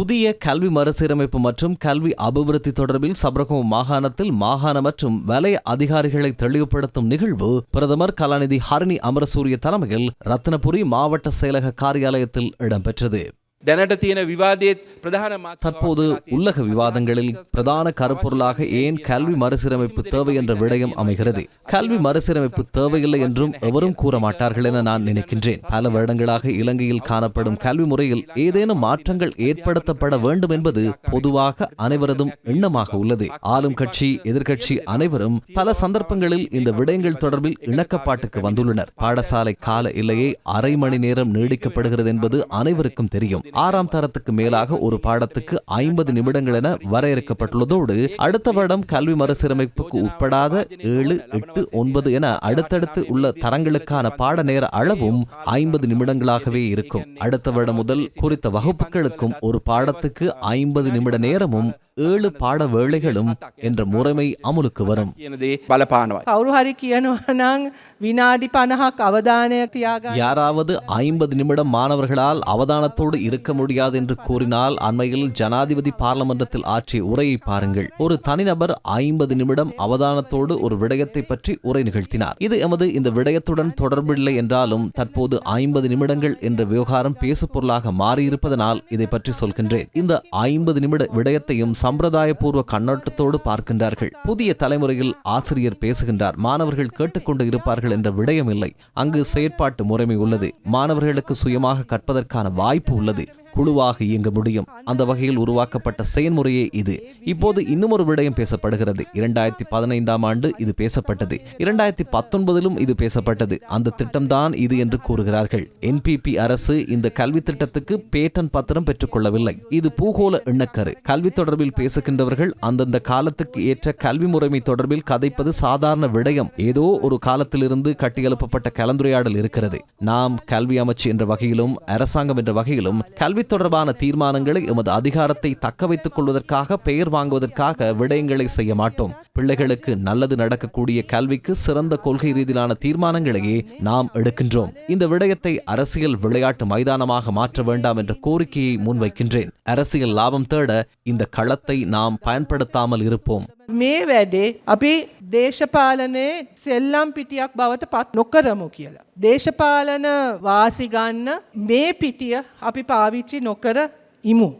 புதிய கல்வி மறுசீரமைப்பு மற்றும் கல்வி அபிவிருத்தி தொடர்பில் சபரகம் மாகாணத்தில் மாகாண மற்றும் வலய அதிகாரிகளை தெளிவுபடுத்தும் நிகழ்வு பிரதமர் கலாநிதி ஹரிணி அமரசூரிய தலைமையில் ரத்னபுரி மாவட்ட செயலக காரியாலயத்தில் இடம்பெற்றது. தற்போது உலக விவாதங்களில் பிரதான கருப்பொருளாக ஏன் கல்வி மறுசீரமைப்பு தேவை என்ற விடயம் அமைகிறது. கல்வி மறுசீரமைப்பு தேவையில்லை என்றும் எவரும் கூற மாட்டார்கள் என நான் நினைக்கின்றேன். பல வருடங்களாக இலங்கையில் காணப்படும் கல்வி முறையில் ஏதேனும் மாற்றங்கள் ஏற்படுத்தப்பட வேண்டும் என்பது பொதுவாக அனைவரதும் எண்ணமாக உள்ளது. ஆளும் கட்சி எதிர்கட்சி அனைவரும் பல சந்தர்ப்பங்களில் இந்த விடயங்கள் தொடர்பில் இணக்கப்பாட்டுக்கு வந்துள்ளனர். பாடசாலை கால இல்லையை அரை மணி நேரம் நீடிக்கப்படுகிறது என்பது அனைவருக்கும் தெரியும் ஆறாம் தரத்துக்கு மேலாக ஒரு பாடத்துக்கு ஐம்பது நிமிடங்கள் என வரையறுக்கப்பட்டுள்ளதோடு அடுத்த வருடம் கல்வி மறுசீரமைப்புக்கு உட்படாத ஏழு எட்டு ஒன்பது என அடுத்தடுத்து உள்ள தரங்களுக்கான பாட நேர அளவும் ஐம்பது நிமிடங்களாகவே இருக்கும். அடுத்த வருடம் முதல் குறித்த வகுப்புகளுக்கும் ஒரு பாடத்துக்கு ஐம்பது நிமிட நேரமும் ஏழு பாட வேளைகளும் என்ற முறைமை அமுலுக்கு வரும் කියන දේ බලපානවා. කවුරු හරි කියනවා නම් විනාඩි පණහක් අවධානයක් තියාගන්න யாராவது ஐம்பது நிமிடம் மாணவர்களால் அவதானத்தோடு இருக்க முடியாது என்று கூறினால் அண்மையில் ஜனாதிபதி பார்லமன்றத்தில் ஆற்றிய உரையை பாருங்கள் ஒரு தனிநபர் ஐம்பது நிமிடம் அவதானத்தோடு ஒரு விடயத்தை பற்றி உரை நிகழ்த்தினார் இது எமது இந்த விடயத்துடன் தொடர்பில்லை என்றாலும் தற்போது ஐம்பது நிமிடங்கள் என்ற விவகாரம் பேசுபொருளாக மாறியிருப்பதனால் இதை பற்றி சொல்கின்றேன் இந்த ஐம்பது நிமிட விடயத்தையும் சம்பிரதாயபூர்வ கண்ணோட்டத்தோடு பார்க்கின்றார்கள். புதிய தலைமுறையில் ஆசிரியர் பேசுகின்றார். மாணவர்கள் கேட்டுக்கொண்டு இருப்பார்கள் என்ற விடயம் இல்லை அங்கு செயற்பாட்டு முறைமை உள்ளது. மாணவர்களுக்கு சுயமாக கற்பதற்கான வாய்ப்பு உள்ளது. குழுவாக இயங்க முடியும். அந்த வகையில் உருவாக்கப்பட்ட செயல்முறையே இது. இப்போது இன்னும் ஒரு விடயம் பேசப்படுகிறது. இரண்டாயிரத்தி பதினைந்தாம் ஆண்டு இது பேசப்பட்டது. இரண்டாயிரத்தி பத்தொன்பதிலும் இது பேசப்பட்டது. அந்த திட்டம்தான் இது என்று கூறுகிறார்கள். என்பிபி அரசு இந்த கல்வி திட்டத்துக்கு பேட்டன் பத்திரம் பெற்றுக்கொள்ளவில்லை. இது பூகோள எண்ணக்கரு. கல்வி தொடர்பில் பேசுகின்றவர்கள் அந்தந்த காலத்துக்கு ஏற்ற கல்வி முறைமை தொடர்பில் கதைப்பது சாதாரண விடயம். ஏதோ ஒரு காலத்திலிருந்து கட்டியெழுப்பப்பட்ட கலந்துரையாடல் இருக்கிறது. நாம் கல்வி அமைச்சு என்ற வகையிலும் அரசாங்கம் என்ற வகையிலும் கல்வி கல்வி தொடர்பான தீர்மானங்களை எமது அதிகாரத்தை தக்க வைத்துக் கொள்வதற்காக பெயர் வாங்குவதற்காக விடயங்களை செய்ய மாட்டோம். பிள்ளைகளுக்கு நல்லது நடக்கக்கூடிய கல்விக்கு சிறந்த கொள்கை ரீதியிலான தீர்மானங்களையே நாம் எடுக்கின்றோம். இந்த விடயத்தை அரசியல் விளையாட்டு மைதானமாக மாற்ற வேண்டாம் என்ற கோரிக்கையை முன்வைக்கின்றேன். அரசியல் லாபம் தேட இந்த களத்தை நாம் பயன்படுத்தாமல் இருப்போம். දේශපාලනයේ සෙල්ලම් පිටියක් බවට පත් නොකරමු කියලා. දේශපාලන වාසිගන්න මේ පිටිය අපි පාවිච්චි නොකර ඉමු.